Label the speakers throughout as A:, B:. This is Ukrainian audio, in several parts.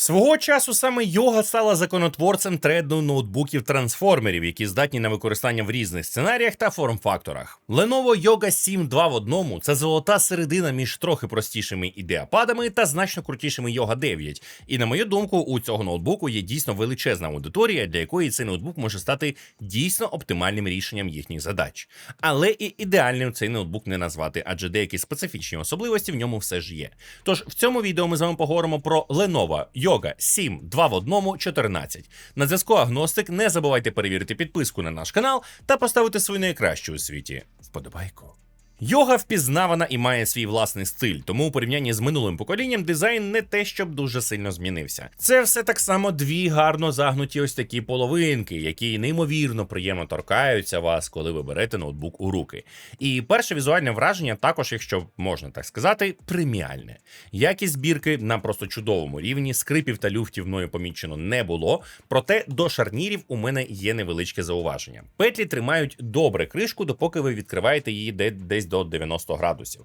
A: Свого часу саме йога стала законотворцем тренду ноутбуків трансформерів, які здатні на використання в різних сценаріях та форм-факторах. Lenovo Yoga 7 2 в одному це золота середина між трохи простішими ідеападами та значно крутішими Yoga 9. І на мою думку, у цього ноутбуку є дійсно величезна аудиторія, для якої цей ноутбук може стати дійсно оптимальним рішенням їхніх задач. Але і ідеальним цей ноутбук не назвати, адже деякі специфічні особливості в ньому все ж є. Тож в цьому відео ми з вами поговоримо про Lenovo Yoga 7 2 в 1 14. На зв'язку Агностик. Не забувайте перевірити підписку на наш канал та поставити свою найкращу у світі вподобайку. Йога впізнавана і має свій власний стиль, тому у порівнянні з минулим поколінням дизайн не те, щоб дуже сильно змінився. Це все так само дві гарно загнуті ось такі половинки, які неймовірно приємно торкаються вас, коли ви берете ноутбук у руки. І перше візуальне враження, також, якщо можна так сказати, преміальне. Якість збірки на просто чудовому рівні, скрипів та люфтів мною помічено не було. Проте до шарнірів у мене є невеличке зауваження. Петлі тримають добре кришку, допоки ви відкриваєте її десь до 90 градусів.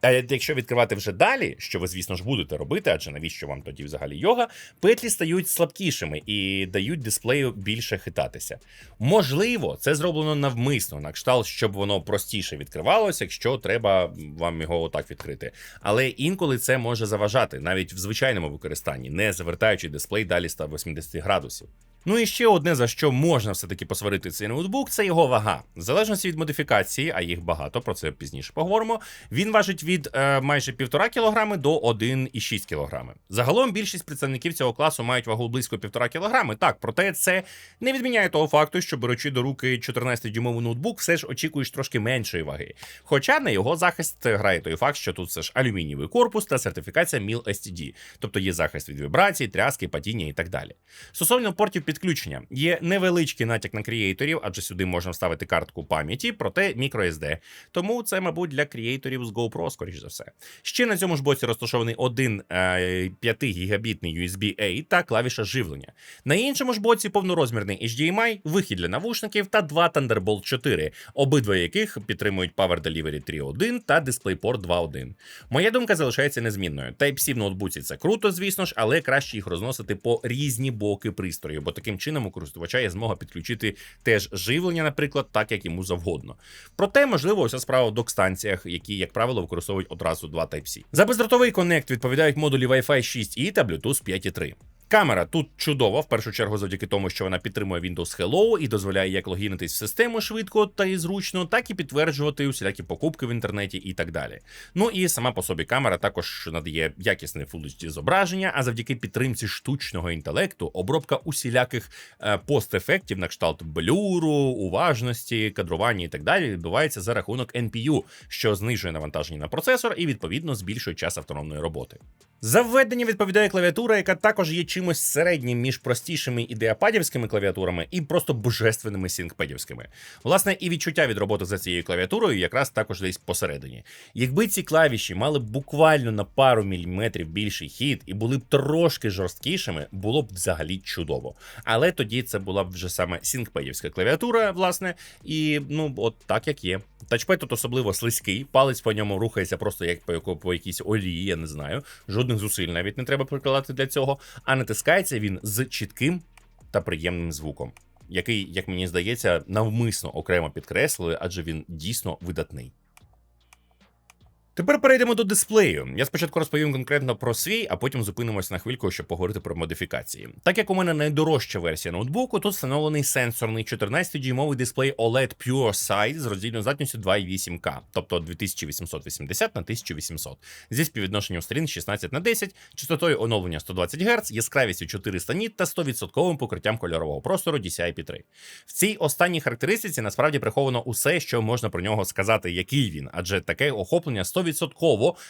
A: А якщо відкривати вже далі, що ви, звісно ж, будете робити, адже навіщо вам тоді взагалі йога, петлі стають слабкішими і дають дисплею більше хитатися. Можливо, це зроблено навмисно, на кшталт, щоб воно простіше відкривалося, якщо треба вам його отак відкрити. Але інколи це може заважати навіть в звичайному використанні, не завертаючи дисплей далі 180 градусів. Ну і ще одне за що можна все-таки посварити цей ноутбук, це його вага. В залежності від модифікації, а їх багато, про це пізніше поговоримо. Він важить від е, майже 1,5 кг до 1,6 кг. Загалом більшість представників цього класу мають вагу близько 1,5 кг. Так, проте це не відміняє того факту, що беручи до руки 14-дюймовий ноутбук, все ж очікуєш трошки меншої ваги. Хоча на його захист грає той факт, що тут все ж алюмінієвий корпус та сертифікація MIL STD, тобто є захист від вібрацій, тряски, падіння і так далі. Стосовно портів підключення, є невеличкий натяк на креаторів, адже сюди можна вставити картку пам'яті, проте microSD. Тому це, мабуть, для креаторів з GoPro, скоріш за все. Ще на цьому ж боці розташований один е, 5 гігабітний USB-A та клавіша живлення. На іншому ж боці повнорозмірний HDMI, вихід для навушників та два Thunderbolt 4, обидва яких підтримують Power Delivery 3.1 та DisplayPort 2.1. Моя думка залишається незмінною. Type-C в ноутбуці це круто, звісно ж, але краще їх розносити по різні боки пристрою, бо таким чином у користувача є змога підключити теж живлення, наприклад, так як йому завгодно. Проте, можливо, вся справа в док-станціях, які, як правило, використовують одразу два Type-C. За бездротовий коннект відповідають модулі Wi-Fi 6 і та Bluetooth 5.3. Камера тут чудова, в першу чергу, завдяки тому, що вона підтримує Windows Hello і дозволяє як логінитись в систему швидко та і зручно, так і підтверджувати усілякі покупки в інтернеті і так далі. Ну і сама по собі камера також надає якісне Full HD зображення, а завдяки підтримці штучного інтелекту, обробка усіляких е, постефектів на кшталт блюру, уважності, кадрування і так далі відбувається за рахунок NPU, що знижує навантаження на процесор і відповідно збільшує час автономної роботи. За введення відповідає клавіатура, яка також є чимось середнім між простішими ідеападівськими клавіатурами і просто божественними сінкпедівськими. Власне, і відчуття від роботи за цією клавіатурою якраз також десь посередині. Якби ці клавіші мали буквально на пару міліметрів більший хід і були б трошки жорсткішими, було б взагалі чудово. Але тоді це була б вже саме сінкпедівська клавіатура, власне, і ну от так як є. Тачпед тут особливо слизький, палець по ньому рухається просто як по, по якійсь олії, я не знаю. Жодних зусиль навіть не треба прикладати для цього. А натискається він з чітким та приємним звуком, який, як мені здається, навмисно окремо підкреслили, адже він дійсно видатний. Тепер перейдемо до дисплею. Я спочатку розповім конкретно про свій, а потім зупинимось на хвильку, щоб поговорити про модифікації. Так як у мене найдорожча версія ноутбуку, тут встановлений сенсорний 14-дюймовий дисплей OLED Pure Sight з роздільною здатністю 2,8К, тобто 2880 на 1800, зі співвідношенням сторін 16 на 10, частотою оновлення 120 Гц, яскравістю 400 ніт та 100% покриттям кольорового простору DCI-P3. В цій останній характеристиці насправді приховано усе, що можна про нього сказати, який він, адже таке охоплення 100%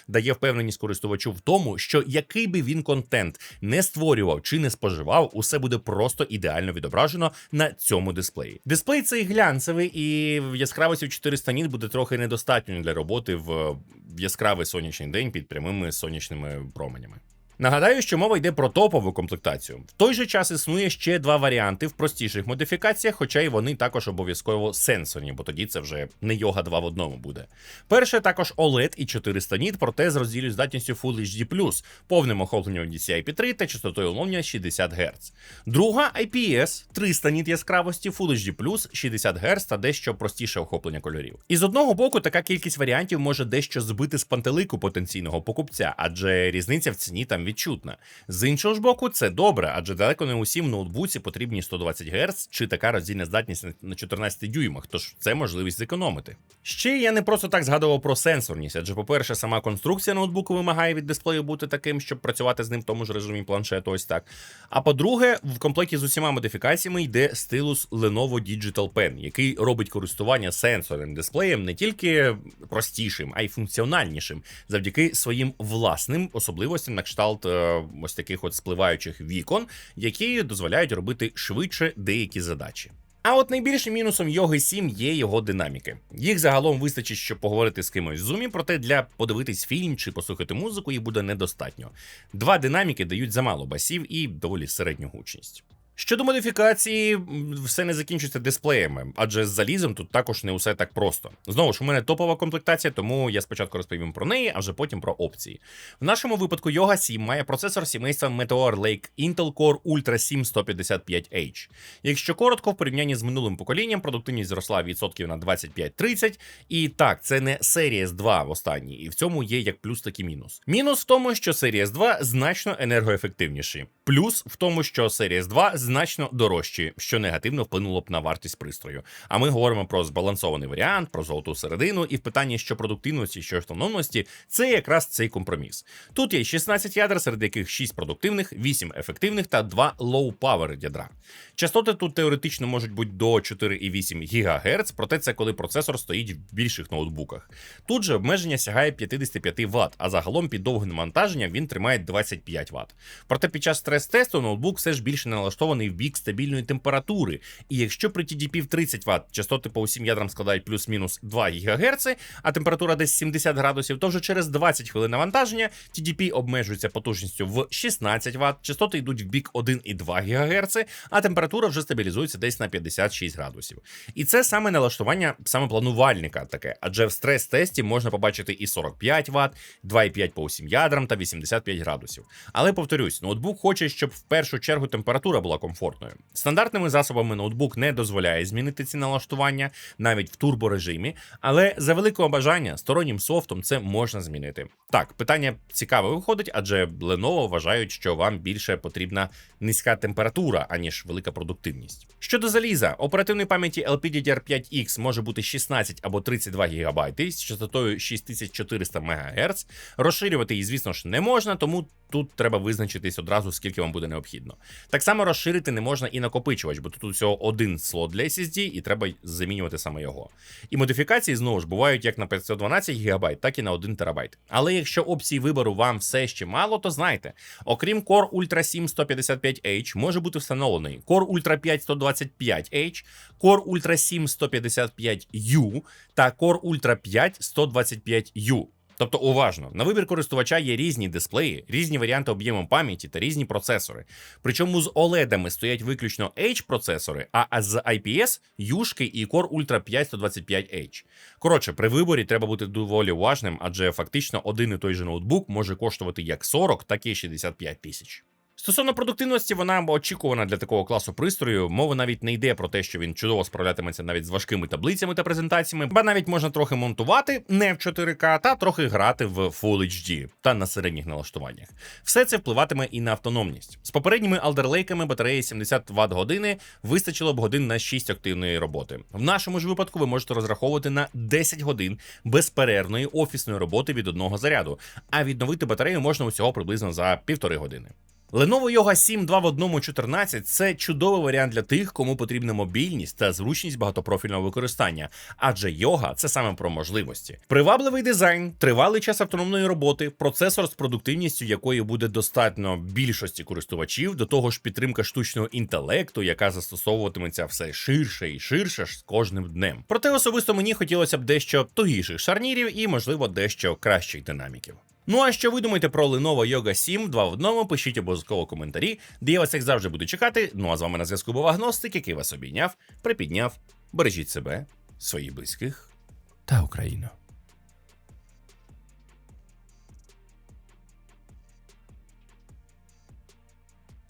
A: дає впевненість користувачу в тому, що який би він контент не створював чи не споживав, усе буде просто ідеально відображено на цьому дисплеї. Дисплей цей глянцевий і в яскравості в 400 ніт буде трохи недостатньо для роботи в в яскравий сонячний день під прямими сонячними променями. Нагадаю, що мова йде про топову комплектацію. В той же час існує ще два варіанти в простіших модифікаціях, хоча й вони також обов'язково сенсорні, бо тоді це вже не йога 2 в одному буде. Перше також OLED і 400 ніт, проте з розділю здатністю Full HD+, повним охопленням DCI-P3 та частотою ловня 60 Гц. Друга IPS 300 ніт яскравості, Full HD+, 60 Гц та дещо простіше охоплення кольорів. І з одного боку, така кількість варіантів може дещо збити з пантелику потенційного покупця, адже різниця в ціні там відчутна. З іншого ж боку, це добре, адже далеко не усім ноутбуці потрібні 120 Гц чи така роздільна здатність на 14 дюймах, тож це можливість зекономити. Ще я не просто так згадував про сенсорність, адже, по-перше, сама конструкція ноутбуку вимагає від дисплею бути таким, щоб працювати з ним в тому ж режимі планшету, ось так. А по-друге, в комплекті з усіма модифікаціями йде стилус Lenovo Digital Pen, який робить користування сенсорним дисплеєм не тільки простішим, а й функціональнішим, завдяки своїм власним особливостям на кшталт е, ось таких от спливаючих вікон, які дозволяють робити швидше деякі задачі. А от найбільшим мінусом Йоги 7 є його динаміки. Їх загалом вистачить, щоб поговорити з кимось в зумі, проте для подивитись фільм чи послухати музику їх буде недостатньо. Два динаміки дають замало басів і доволі середню гучність. Щодо модифікації, все не закінчиться дисплеями, адже з залізом тут також не усе так просто. Знову ж, у мене топова комплектація, тому я спочатку розповім про неї, а вже потім про опції. В нашому випадку Yoga 7 має процесор сімейства Meteor Lake Intel Core Ultra 7 155H. Якщо коротко, в порівнянні з минулим поколінням продуктивність зросла відсотків на 25-30. І так, це не Series 2 в останній, і в цьому є як плюс, так і мінус. Мінус в тому, що Series 2 значно енергоефективніший. Плюс в тому, що Series 2 значно дорожчі, що негативно вплинуло б на вартість пристрою. А ми говоримо про збалансований варіант, про золоту середину, і в питанні що продуктивності, що автономності, це якраз цей компроміс. Тут є 16 ядер, серед яких 6 продуктивних, 8 ефективних та 2 low power ядра. Частоти тут теоретично можуть бути до 4,8 ГГц, проте це коли процесор стоїть в більших ноутбуках. Тут же обмеження сягає 55 Вт, а загалом під довгим навантаженням він тримає 25 Вт. Проте під час стрес-тесту ноутбук все ж більше налаштований в бік стабільної температури. І якщо при TDP в 30 Вт частоти по усім ядрам складають плюс-мінус 2 ГГц, а температура десь 70 градусів, то вже через 20 хвилин навантаження TDP обмежується потужністю в 16 Вт, частоти йдуть в бік 1,2 ГГц, а температура вже стабілізується десь на 56 градусів. І це саме налаштування саме планувальника таке, адже в стрес-тесті можна побачити і 45 Вт, 2,5 по усім ядрам та 85 градусів. Але повторюсь, ноутбук хоче, щоб в першу чергу температура була комфортною. Стандартними засобами ноутбук не дозволяє змінити ці налаштування навіть в турборежимі, але за великого бажання стороннім софтом це можна змінити. Так, питання цікаве виходить, адже Lenovo вважають, що вам більше потрібна низька температура, аніж велика продуктивність. Щодо заліза, оперативної пам'яті LPDDR5X може бути 16 або 32 ГБ з частотою 6400 МГц. Розширювати її, звісно ж, не можна, тому тут треба визначитись одразу, скільки вам буде необхідно. Так само розширити не можна і накопичувач, бо тут всього один слот для SSD, і треба замінювати саме його. І модифікації знову ж бувають як на 512 ГБ, так і на 1 ТБ. Але якщо опцій вибору вам все ще мало, то знайте, окрім Core Ultra 7 155H, може бути встановлений Core Ultra 5 125H, Core Ultra 7 155U та Core Ultra 5 125U. Тобто уважно, на вибір користувача є різні дисплеї, різні варіанти об'єму пам'яті та різні процесори. Причому з OLED стоять виключно H-процесори, а з IPS юшки і Core Ultra 5 125H. Коротше, при виборі треба бути доволі уважним, адже фактично один і той же ноутбук може коштувати як 40, так і 65 тисяч. Стосовно продуктивності, вона очікувана для такого класу пристрою. Мова навіть не йде про те, що він чудово справлятиметься навіть з важкими таблицями та презентаціями, ба навіть можна трохи монтувати не в 4К, та трохи грати в Full HD та на середніх налаштуваннях. Все це впливатиме і на автономність. З попередніми Lake батареї 70 Вт години вистачило б годин на 6 активної роботи. В нашому ж випадку ви можете розраховувати на 10 годин безперервної офісної роботи від одного заряду, а відновити батарею можна усього приблизно за півтори години. Lenovo Yoga 7 2 в 1 14 – це чудовий варіант для тих, кому потрібна мобільність та зручність багатопрофільного використання, адже йога це саме про можливості. Привабливий дизайн, тривалий час автономної роботи, процесор з продуктивністю, якої буде достатньо більшості користувачів, до того ж підтримка штучного інтелекту, яка застосовуватиметься все ширше і ширше з кожним днем. Проте особисто мені хотілося б дещо тугіших шарнірів і, можливо, дещо кращих динаміків. Ну а що ви думаєте про Lenovo Yoga 7 2 в одному? Пишіть обов'язково коментарі, де я вас як завжди буду чекати. Ну а з вами на зв'язку був Агностик, який вас обійняв, припідняв. Бережіть себе, своїх близьких та Україну.